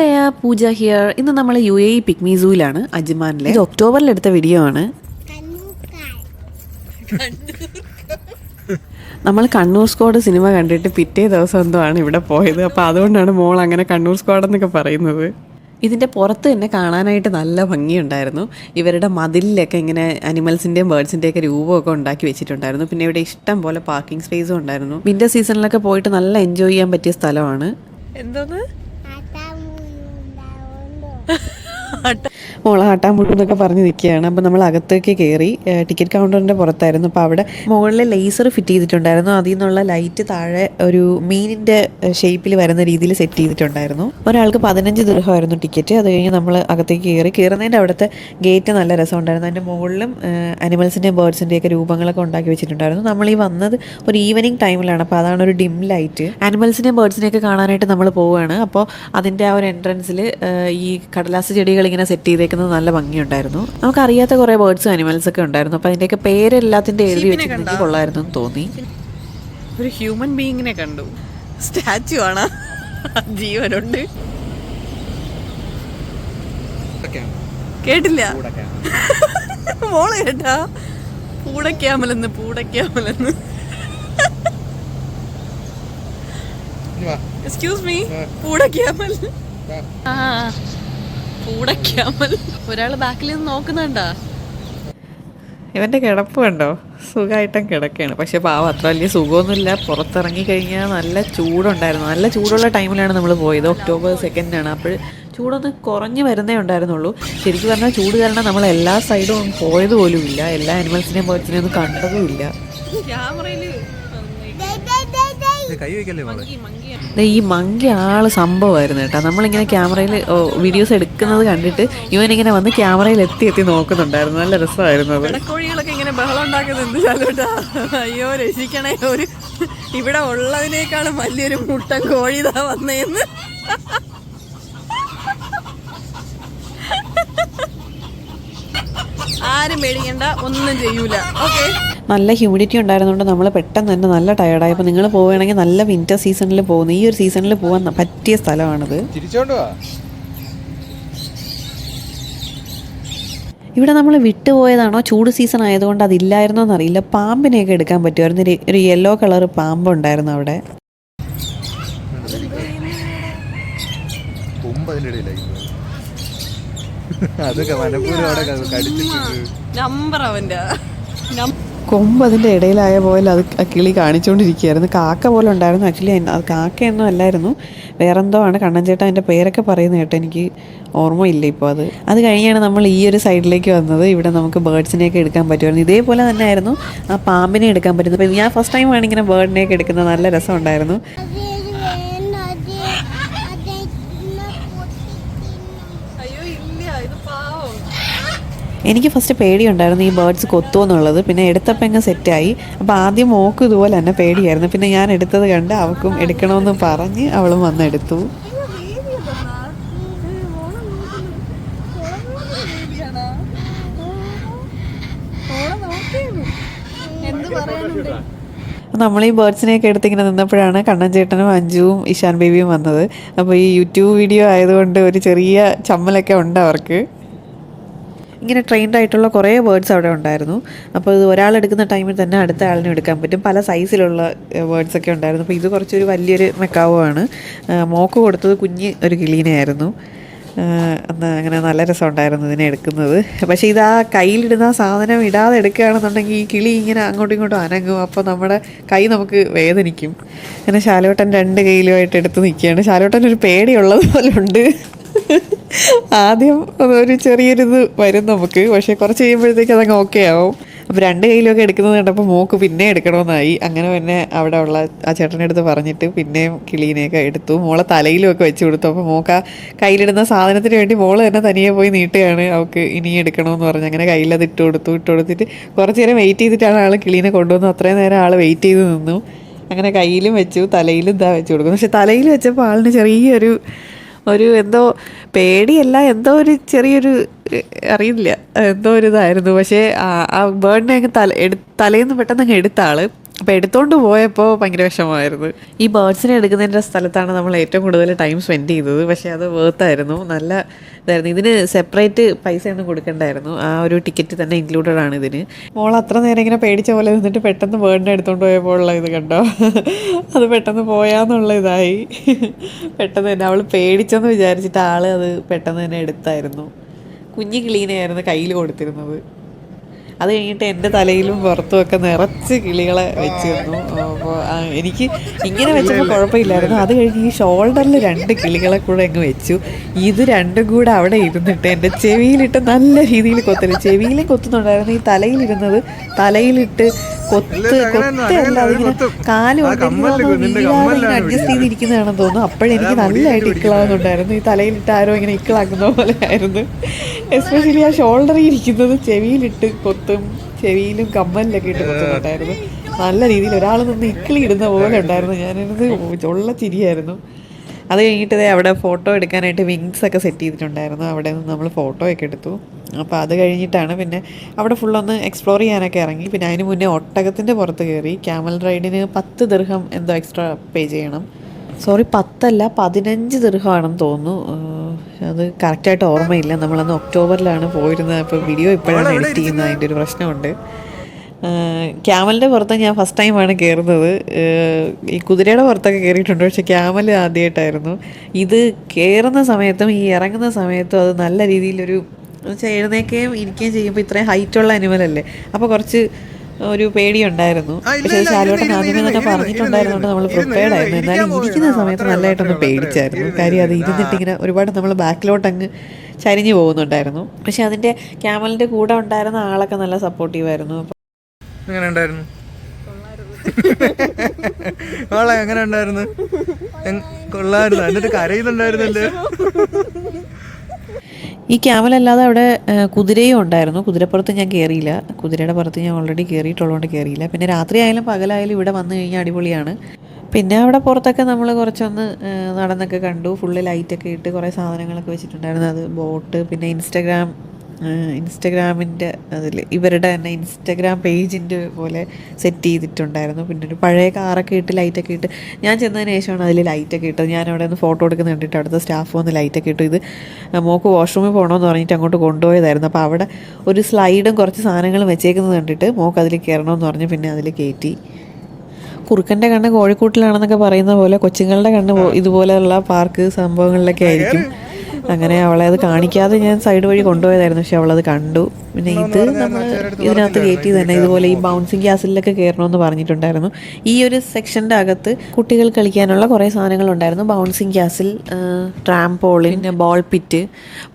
ദയ പൂജ ഹിയർ. ഇന്ന് നമ്മൾ യു എ പിക്മി സൂയിലാണ് അജ്മാനിലെ. ഇത് ഒക്ടോബറിൽ എടുത്ത വീഡിയോ ആണ്. നമ്മൾ കണ്ണൂർ സ്ക്വാഡ് സിനിമ കണ്ടിട്ട് പിറ്റേ ദിവസം എന്തോ ആണ് ഇവിടെ പോയത്. അപ്പോൾ അതുകൊണ്ടാണ് മോൾ അങ്ങനെ കണ്ണൂർ സ്ക്വാഡ് എന്നൊക്കെ പറയുന്നത്. ഇതിന്റെ പുറത്ത് തന്നെ കാണാനായിട്ട് നല്ല ഭംഗിയുണ്ടായിരുന്നു. ഇവരുടെ മതിലിലൊക്കെ ഇങ്ങനെ അനിമൽസിന്റെയും ബേർഡ്സിന്റെയൊക്കെ രൂപമൊക്കെ ഉണ്ടാക്കി വെച്ചിട്ടുണ്ടായിരുന്നു. പിന്നെ ഇവിടെ ഇഷ്ടം പോലെ പാർക്കിംഗ് സ്പേസും ഉണ്ടായിരുന്നു. വിന്റർ സീസണിലൊക്കെ പോയിട്ട് നല്ല എൻജോയ് ചെയ്യാൻ പറ്റിയ സ്ഥലമാണ്. എന്തോന്ന്? ಆಟ മോളെ ആട്ടാമ്പുട്ടു എന്നൊക്കെ പറഞ്ഞ് നിൽക്കുകയാണ്. അപ്പോൾ നമ്മൾ അകത്തേക്ക് കയറി ടിക്കറ്റ് കൗണ്ടറിന്റെ പുറത്തായിരുന്നു. അപ്പോൾ അവിടെ മുകളിൽ ലേസർ ഫിറ്റ് ചെയ്തിട്ടുണ്ടായിരുന്നു. അതിൽ നിന്നുള്ള ലൈറ്റ് താഴെ ഒരു മീനിന്റെ ഷേപ്പിൽ വരുന്ന രീതിയിൽ സെറ്റ് ചെയ്തിട്ടുണ്ടായിരുന്നു. ഒരാൾക്ക് പതിനഞ്ച് ദൃഹമായിരുന്നു ടിക്കറ്റ്. അത് കഴിഞ്ഞ് നമ്മൾ അകത്തേക്ക് കയറി. കയറുന്നതിന്റെ അവിടുത്തെ ഗേറ്റ് നല്ല രസമുണ്ടായിരുന്നു. അതിന്റെ മുകളിലും അനിമൽസിന്റെയും ബേർഡ്സിന്റെയൊക്കെ രൂപങ്ങളൊക്കെ ഉണ്ടാക്കി വെച്ചിട്ടുണ്ടായിരുന്നു. നമ്മൾ ഈ വന്നത് ഒരു ഈവനിങ് ടൈമിലാണ്. അപ്പോൾ അതാണ് ഒരു ഡിം ലൈറ്റ്. അനിമൽസിനെയും ബേർഡ്സിനെയൊക്കെ കാണാനായിട്ട് നമ്മൾ പോവുകയാണ്. അപ്പോൾ അതിന്റെ ആ ഒരു എൻട്രൻസിൽ ഈ കടലാസ് ചെടികൾ ഇങ്ങനെ സെറ്റ് ചെയ്തേക്കുന്നത് നല്ല ഭംഗിയുണ്ടായിരുന്നു. നമുക്കറിയാത്ത കുറേ ബേർഡ്സും അനിമൽസ് ഒക്കെ ഉണ്ടായിരുന്നു. അപ്പോൾ അതിന്റെയൊക്കെ പേരെല്ലാത്തിന്റെ എഴുതി വെച്ചിട്ടുണ്ടെങ്കിൽ കൊള്ളായിരുന്നു എന്ന് തോന്നി. ഒരു ഹ്യൂമൻ ബീയിങ്ങിനെ കണ്ടു. സ്റ്റാച്ചു ആണ്. ജീവനുണ്ട്. കേട്ടില്ല? മോൾ കേട്ടാ പൂടക്കാമലെന്ന് പൂടക്കാമലെന്ന് എക്സ്ക്യൂസ് മീ പൂടക്കാമൽ ആ. പൂടയ്ക്കാമൽ ഒരാൾ ബാക്കിൽ നിന്ന് നോക്കുന്നുണ്ടാ? ഇവന്റെ കിടപ്പ് കണ്ടോ? സുഖമായിട്ടും കിടക്കുകയാണ്. പക്ഷേ പാവം അത്ര വലിയ സുഖമൊന്നുമില്ല. പുറത്തിറങ്ങി കഴിഞ്ഞാൽ നല്ല ചൂടുണ്ടായിരുന്നു. നല്ല ചൂടുള്ള ടൈമിലാണ് നമ്മൾ പോയത്. ഒക്ടോബർ സെക്കൻഡാണ് അപ്പോൾ ചൂടൊന്ന് കുറഞ്ഞു വരുന്നേ ഉണ്ടായിരുന്നുള്ളൂ. ശരിക്കും പറഞ്ഞാൽ ചൂട് കാരണം നമ്മൾ എല്ലാ സൈഡും പോയത് പോലും ഇല്ല. എല്ലാ അനിമൽസിനെയും പോലെ ഒന്നും കണ്ടതുമില്ല ക്യാമറയിൽ കൈ വയ്ക്കല്ലേ മോളെ ദേ ഈ മങ്കി ആൾ സംഭവമായിരുന്നു കേട്ടോ. നമ്മളിങ്ങനെ ക്യാമറയിൽ വീഡിയോസ് എടുക്കുന്നത് കണ്ടിട്ട് ഇവനിങ്ങനെ വന്ന് ക്യാമറയിൽ എത്തി എത്തി നോക്കുന്നുണ്ടായിരുന്നു. നല്ല രസമായിരുന്നു അത്. പിടക്കോഴികളൊക്കെ ഇങ്ങനെ ബഹളം ഉണ്ടാക്കുന്നത് എന്ത് ചാലോട്ടാ അയ്യോ രക്ഷിക്കണേ ഒരു ഇവിടെ ഉള്ളതിനേക്കാളും വലിയൊരു മുട്ടൻ കോഴി ഇതാ വന്നേന്ന്. ആരും പേടിക്കണ്ട ഒന്നും ചെയ്യൂല. ഓക്കെ നല്ല ഹ്യൂമിഡിറ്റി ഉണ്ടായിരുന്നതുകൊണ്ട് നമ്മൾ പെട്ടെന്ന് തന്നെ നല്ല ടയർഡായി അപ്പോൾ നിങ്ങൾ പോവുകയാണെങ്കിൽ നല്ല വിന്റർ സീസണിൽ പോകുന്നു. ഈ ഒരു സീസണിൽ പോകാൻ പറ്റിയ സ്ഥലമാണിത്. ഇവിടെ നമ്മൾ വിട്ടുപോയതാണോ ചൂട് സീസൺ ആയതുകൊണ്ട് അതില്ലായിരുന്നോ എന്നറിയില്ല. പാമ്പിനെയൊക്കെ എടുക്കാൻ പറ്റുമായിരുന്നു. ഒരു- യെല്ലോ കളർ പാമ്പ് ഉണ്ടായിരുന്നു അവിടെ. അതൊക്കെ മനപ്പൂർവം അവിടെ കടിച്ചിട്ടുണ്ട് കടിച്ചിട്ട് നമ്പർ അവന്റെ. കൊമ്പ് അതിന്റെ ഇടയിലായ പോലെ അത് അക്കിളി കിളി കാണിച്ചുകൊണ്ടിരിക്കുകയായിരുന്നു കാക്ക പോലെ ഉണ്ടായിരുന്നു. ആക്ച്വലി അത് കാക്കയൊന്നും അല്ലായിരുന്നു. വേറെന്തോ ആണ് കണ്ണൻ ചേട്ടൻ അതിന്റെ പേരൊക്കെ പറയുന്നത് കേട്ടോ എനിക്ക് ഓർമ്മയില്ല ഇപ്പോൾ അത്. അത് കഴിഞ്ഞാണ് നമ്മൾ ഈ ഒരു സൈഡിലേക്ക് വന്നത്. ഇവിടെ നമുക്ക് ബേർഡ്സിനെയൊക്കെ എടുക്കാൻ പറ്റുമായിരുന്നു. ഇതേപോലെ തന്നെ ആയിരുന്നു ആ പാമ്പിനെ എടുക്കാൻ പറ്റുന്നത്. ഞാൻ ഫസ്റ്റ് ടൈമാണ് ഇങ്ങനെ ബേർഡിനെയൊക്കെ എടുക്കുന്നത്. നല്ല രസമുണ്ടായിരുന്നു. എനിക്ക് ഫസ്റ്റ് പേടിയുണ്ടായിരുന്നു ഈ ബേർഡ്സ് കൊത്തുമെന്നുള്ളത് പിന്നെ എടുത്തപ്പോൾ അങ്ങ് സെറ്റായി അപ്പോൾ ആദ്യം മോക്ക് ഇതുപോലെ തന്നെ പേടിയായിരുന്നു. പിന്നെ ഞാൻ എടുത്തത് കണ്ട് അവൾക്കും എടുക്കണമെന്ന് പറഞ്ഞ് അവളും വന്നെടുത്തു നമ്മൾ ഈ ബേർഡ്സിനെയൊക്കെ എടുത്തിങ്ങനെ നിന്നപ്പോഴാണ് കണ്ണൻ ചേട്ടനും അഞ്ജുവും ഇഷാൻ ബേബിയും വന്നത്. അപ്പോൾ ഈ യൂട്യൂബ് വീഡിയോ ആയതുകൊണ്ട് ഒരു ചെറിയ ചമ്മലൊക്കെ ഉണ്ട് അവർക്ക്. ഇങ്ങനെ ട്രെയിൻഡ് ആയിട്ടുള്ള കുറേ വേർഡ്സ് അവിടെ ഉണ്ടായിരുന്നു. അപ്പോൾ ഇത് ഒരാൾ എടുക്കുന്ന ടൈമിൽ തന്നെ അടുത്ത ആളിനും എടുക്കാൻ പറ്റും. പല സൈസിലുള്ള വേർഡ്സ് ഒക്കെ ഉണ്ടായിരുന്നു. അപ്പോൾ ഇത് കുറച്ചൊരു വലിയൊരു മെക്കാവോ ആണ്. മോക്ക് കൊടുത്തത് കുഞ്ഞ് ഒരു കിളീനെയായിരുന്നു. അന്ന് അങ്ങനെ നല്ല രസമുണ്ടായിരുന്നു ഇതിനെ എടുക്കുന്നത്. പക്ഷേ ഇത് ആ കയ്യിലിടുന്ന സാധനം ഇടാതെ എടുക്കുകയാണെന്നുണ്ടെങ്കിൽ ഈ കിളി ഇങ്ങനെ അങ്ങോട്ടും ഇങ്ങോട്ടും അനങ്ങും. അപ്പോൾ നമ്മുടെ കൈ നമുക്ക് വേദനിക്കും. അങ്ങനെ ശാലോട്ടൻ രണ്ട് കയ്യിലുമായിട്ട് എടുത്ത് നിൽക്കുകയാണ്. ശാലോട്ടൻ ഒരു പേടിയുള്ളത് പോലെ ഉണ്ട്. ആദ്യം ഒരു ചെറിയൊരിത് വരും നമുക്ക്. പക്ഷേ കുറച്ച് കഴിയുമ്പോഴത്തേക്ക് അതങ്ങ് ഓക്കെ ആവും. അപ്പോൾ രണ്ട് കയ്യിലൊക്കെ എടുക്കുന്നത് കണ്ടപ്പോൾ മോക്ക് പിന്നെ എടുക്കണമെന്നായി. അങ്ങനെ പിന്നെ അവിടെ ഉള്ള ആ ചേട്ടന്റെ അടുത്ത് പറഞ്ഞിട്ട് പിന്നെയും കിളീനെയൊക്കെ എടുത്തു. മോളെ തലയിലും ഒക്കെ വെച്ച് കൊടുത്തു. അപ്പോൾ മോക്ക കയ്യിലിടുന്ന സാധനത്തിന് വേണ്ടി മോൾ തന്നെ തനിയെ പോയി നീട്ടുകയാണ്. അവൾക്ക് ഇനി എടുക്കണമെന്ന് പറഞ്ഞ് അങ്ങനെ കയ്യിൽ അത് ഇട്ട് കൊടുത്തു. ഇട്ട് കൊടുത്തിട്ട് കുറച്ച് നേരം വെയിറ്റ് ചെയ്തിട്ടാണ് ആൾ കിളീനെ കൊണ്ടുവന്നത് അത്രയും നേരം ആൾ വെയിറ്റ് ചെയ്ത് നിന്നു. അങ്ങനെ കയ്യിലും വെച്ചു തലയിലും ഇതാ വെച്ച് കൊടുക്കുന്നു. പക്ഷെ തലയിൽ വെച്ചപ്പോൾ ആളിന് ചെറിയൊരു ഒരു എന്തോ പേടിയല്ല എന്തോ ഒരു ചെറിയൊരു അറിയില്ല എന്തോ ഒരു ഇതായിരുന്നു. പക്ഷേ ആ- ബേർഡിനെ അങ്ങ് തല എടു തലേന്ന് പെട്ടെന്ന് അങ്ങ് എടുത്ത അപ്പോൾ എടുത്തോണ്ട് പോയപ്പോൾ ഭയങ്കര വിഷമമായിരുന്നു. ഈ ബേർഡ്സിനെ എടുക്കുന്നതിന്റെ സ്ഥലത്താണ് നമ്മൾ ഏറ്റവും കൂടുതൽ ടൈം സ്പെൻഡ് ചെയ്തത്. പക്ഷേ അത് വേർത്തായിരുന്നു നല്ല ഇതായിരുന്നു. ഇതിന് സെപ്പറേറ്റ് പൈസ ഒന്നും കൊടുക്കണ്ടായിരുന്നു. ആ ഒരു ടിക്കറ്റ് തന്നെ ഇൻക്ലൂഡഡ് ആണ് ഇതിന്. മോൾ അത്ര നേരം ഇങ്ങനെ പേടിച്ച പോലെ നിന്നിട്ട് പെട്ടെന്ന് ബേർഡിനെ എടുത്തോണ്ട് പോയപ്പോൾ ഉള്ള ഇത് കണ്ടോ? അത് പെട്ടെന്ന് പോയാന്നുള്ള ഇതായി. പെട്ടെന്ന് തന്നെ അവൾ പേടിച്ചെന്ന് വിചാരിച്ചിട്ട് ആൾ അത് പെട്ടെന്ന് തന്നെ എടുത്തായിരുന്നു. കുഞ്ഞു കിളീനെയായിരുന്നു കയ്യിൽ കൊടുത്തിരുന്നത്. അത് കഴിഞ്ഞിട്ട് എന്റെ തലയിലും പുറത്തും ഒക്കെ നിറച്ച് കിളികളെ വെച്ച് തന്നു അപ്പോൾ എനിക്ക് ഇങ്ങനെ വെച്ചപ്പോൾ കുഴപ്പമില്ലായിരുന്നു. അത് കഴിഞ്ഞ് ഈ ഷോൾഡറിൽ രണ്ട് കിളികളെ കൂടെ അങ്ങ് വെച്ചു. ഇത് രണ്ടും കൂടെ അവിടെ ഇരുന്നിട്ട് എന്റെ ചെവിയിലിട്ട് നല്ല രീതിയിൽ കൊത്തൽ ചെവിയിലും കൊത്തുന്നുണ്ടായിരുന്നു. ഈ തലയിലിരുന്നത് തലയിലിട്ട് കൊത്ത് കൊത്തല്ല അതിങ്ങനെ കാൽ കൊണ്ട് എനിക്ക് തോന്നുന്നു വീഴാതെ അഡ്ജസ്റ്റ് ചെയ്തിരിക്കുന്നതാണെന്ന് തോന്നുന്നു. അപ്പോഴെനിക്ക് നല്ലതായിട്ട് ഇക്കിളാകുന്നുണ്ടായിരുന്നു. ഈ തലയിലിട്ട് ആരോ ഇങ്ങനെ ഇക്കിളാക്കുന്ന പോലെ ആയിരുന്നു. എസ്പെഷ്യലി ആ ഷോൾഡറിൽ ഇരിക്കുന്നത് ചെവിയിലിട്ട് കൊത്തും ചെവിയിലും കമ്മലിലൊക്കെ ഇട്ട് കൊത്തുന്നുണ്ടായിരുന്നു നല്ല രീതിയിൽ ഒരാൾ നിന്ന് ഇക്കിളി ഇടുന്ന പോലെ ഉണ്ടായിരുന്നു. ഞാനിത് ഉള്ള ചിരിയായിരുന്നു. അത് കഴിഞ്ഞിട്ട് അവിടെ ഫോട്ടോ എടുക്കാനായിട്ട് വിങ്സ് ഒക്കെ സെറ്റ് ചെയ്തിട്ടുണ്ടായിരുന്നു. അവിടെ നിന്ന് നമ്മൾ ഫോട്ടോ ഒക്കെ എടുത്തു. അപ്പോൾ അത് കഴിഞ്ഞിട്ടാണ് പിന്നെ അവിടെ ഫുള്ളൊന്ന് എക്സ്പ്ലോർ ചെയ്യാനൊക്കെ ഇറങ്ങി. പിന്നെ അതിന് മുന്നേ ഒട്ടകത്തിന്റെ പുറത്ത് കയറി. ക്യാമൽ റൈഡിന് പത്ത് ദീർഘം എന്തോ എക്സ്ട്രാ പേ ചെയ്യണം. സോറി പത്തല്ല പതിനഞ്ച് ദീർഘമാണെന്ന് തോന്നുന്നു. അത് കറക്റ്റായിട്ട് ഓർമ്മയില്ല. നമ്മളന്ന് ഒക്ടോബറിലാണ് പോയിരുന്നത്. അപ്പോൾ വീഡിയോ ഇപ്പോഴാണ് എഡിറ്റ് ചെയ്യുന്നത്. അതിന്റെ ഒരു പ്രശ്നമുണ്ട്. ക്യാമലിന്റെ പുറത്ത് ഞാൻ ഫസ്റ്റ് ടൈമാണ് കയറുന്നത് ഈ കുതിരയുടെ പുറത്തൊക്കെ കയറിയിട്ടുണ്ട് പക്ഷേ ക്യാമൽ ആദ്യമായിട്ടായിരുന്നു ഇത് കയറുന്ന സമയത്തും ഈ ഇറങ്ങുന്ന സമയത്തും അത് നല്ല രീതിയിലൊരു വെച്ചാൽ എഴുന്നേക്കുകയും ഇരിക്കുകയും ചെയ്യുമ്പോൾ ഇത്രയും ഹൈറ്റുള്ള അനിമലല്ലേ അപ്പോൾ കുറച്ച് ഒരു പേടിയുണ്ടായിരുന്നു. പക്ഷേ ശാലോട്ടൻ ആദ്യമേ തന്നെ പറഞ്ഞിട്ടുണ്ടായിരുന്നു നമ്മൾ പ്രിപ്പയർഡ് ആയിരുന്നു. എന്നാലും ഇരിക്കുന്ന സമയത്ത് നല്ലതായിട്ടൊന്ന് പേടിച്ചായിരുന്നു. കാര്യം അത് ഇരുന്നിട്ട് ഇങ്ങനെ ഒരുപാട് നമ്മൾ ബാക്കിലോട്ടങ്ങ് ചരിഞ്ഞു പോകുന്നുണ്ടായിരുന്നു. പക്ഷെ അതിന്റെ ക്യാമലിന്റെ കൂടെ ഉണ്ടായിരുന്ന ആളൊക്കെ നല്ല സപ്പോർട്ടീവായിരുന്നു എങ്ങനെ ഉണ്ടായിരുന്നു? മോളെ എങ്ങനെ ഉണ്ടായിരുന്നു? കൊള്ളായിരുന്നു. എന്നിട്ട് കരയുന്നുണ്ടായിരുന്നല്ലേ? ഈ ക്യാമലല്ലാതെ അവിടെ കുതിരയും ഉണ്ടായിരുന്നു. കുതിരപ്പുറത്ത് ഞാൻ കയറിയില്ല കുതിരയുടെ പുറത്ത് ഞാൻ ഓൾറെഡി കയറിയിട്ടുള്ളതുകൊണ്ട് കയറിയില്ല പിന്നെ രാത്രി ആയാലും പകലായാലും ഇവിടെ വന്നു കഴിഞ്ഞാൽ അടിപൊളിയാണ്. പിന്നെ അവിടെ പുറത്തൊക്കെ നമ്മൾ കുറച്ചൊന്ന് നടന്നൊക്കെ കണ്ടു. ഫുള്ള് ലൈറ്റൊക്കെ ഇട്ട് കുറേ സാധനങ്ങളൊക്കെ വെച്ചിട്ടുണ്ടായിരുന്നു. അത് ബോട്ട് പിന്നെ ഇൻസ്റ്റഗ്രാം ഇൻസ്റ്റഗ്രാമിന്റെ അതിൽ ഇവരുടെ തന്നെ ഇൻസ്റ്റഗ്രാം പേജിന്റെ പോലെ സെറ്റ് ചെയ്തിട്ടുണ്ടായിരുന്നു. പിന്നെ ഒരു പഴയ കാറൊക്കെ ഇട്ട് ലൈറ്റൊക്കെ ഇട്ട് ഞാൻ ചെന്നതിന് ശേഷമാണ് അതിൽ ലൈറ്റൊക്കെ ഇട്ടത്. ഞാൻ അവിടെ നിന്ന് ഫോട്ടോ എടുക്കുന്ന കണ്ടിട്ട് അവിടുത്തെ സ്റ്റാഫ് വന്ന് ലൈറ്റൊക്കെ ഇട്ടു. ഇത് മോക്ക് വാഷ്റൂമിൽ പോകണമെന്ന് പറഞ്ഞിട്ട് അങ്ങോട്ട് കൊണ്ടുപോയതായിരുന്നു. അപ്പോൾ അവിടെ ഒരു സ്ലൈഡും കുറച്ച് സാധനങ്ങളും വെച്ചേക്കുന്നത് കണ്ടിട്ട് മോക്ക് അതിൽ കയറണമെന്ന് പറഞ്ഞ് പിന്നെ അതിൽ കയറ്റി കുറുക്കന്റെ കണ്ണ് കോഴിക്കൂട്ടിലാണെന്നൊക്കെ പറയുന്ന പോലെ കൊച്ചുങ്ങളുടെ കണ്ണ് ഇതുപോലെയുള്ള പാർക്ക് സംഭവങ്ങളിലൊക്കെ ആയിരിക്കും. അങ്ങനെ അവളെ അത് കാണിക്കാതെ ഞാൻ സൈഡ് വഴി കൊണ്ടുപോയതായിരുന്നു. പക്ഷെ അവളത് കണ്ടു. പിന്നെ ഇത് നമ്മൾ ഇതിനകത്ത് കയറ്റി തന്നെ ഇതുപോലെ ഈ ബൗൺസിങ് ക്യാസിലൊക്കെ കയറണമെന്ന് പറഞ്ഞിട്ടുണ്ടായിരുന്നു. ഈ ഒരു സെക്ഷന്റെ അകത്ത് കുട്ടികൾ കളിക്കാനുള്ള കുറേ സാധനങ്ങൾ ഉണ്ടായിരുന്നു ബൗൺസിങ് ഗ്യാസിൽ ട്രാംപോളിൻ പിന്നെ ബോൾ പിറ്റ്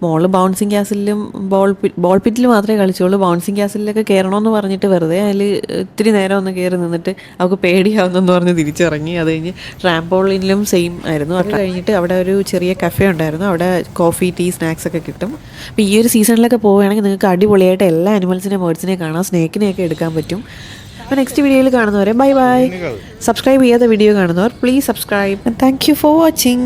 മോൾ ബൗൺസിങ് ഗ്യാസിലും ബോൾ ബോൾ പിറ്റിൽ മാത്രമേ കളിച്ചുള്ളൂ. ബൗൺസിങ് ക്യാസിലൊക്കെ കയറണമെന്ന് പറഞ്ഞിട്ട് വെറുതെ അതിൽ ഇത്തിരി നേരം ഒന്ന് കയറി നിന്നിട്ട് അവൾക്ക് പേടിയാവുന്നെന്ന് പറഞ്ഞ് തിരിച്ചിറങ്ങി. അത് കഴിഞ്ഞ് ട്രാംപോളിനിലും സെയിം ആയിരുന്നു. അത് കഴിഞ്ഞിട്ട് അവിടെ ഒരു ചെറിയ കഫേ ഉണ്ടായിരുന്നു. അവിടെ കോഫി ടീ സ്നാക്സ് ഒക്കെ കിട്ടും. അപ്പോൾ ഈ ഒരു സീസണിലൊക്കെ പോവുകയാണെങ്കിൽ നിങ്ങൾക്ക് അടിപൊളിയായിട്ട് എല്ലാ അനിമൽസിനെയും ബേർഡ്സിനെയും കാണാം സ്നേക്കിനെയൊക്കെ എടുക്കാൻ പറ്റും. അപ്പോൾ നെക്സ്റ്റ് വീഡിയോയിൽ കാണുന്നവരെ ബൈ ബൈ സബ്സ്ക്രൈബ് ചെയ്യാത്ത വീഡിയോ കാണുന്നവർ please subscribe thank you for watching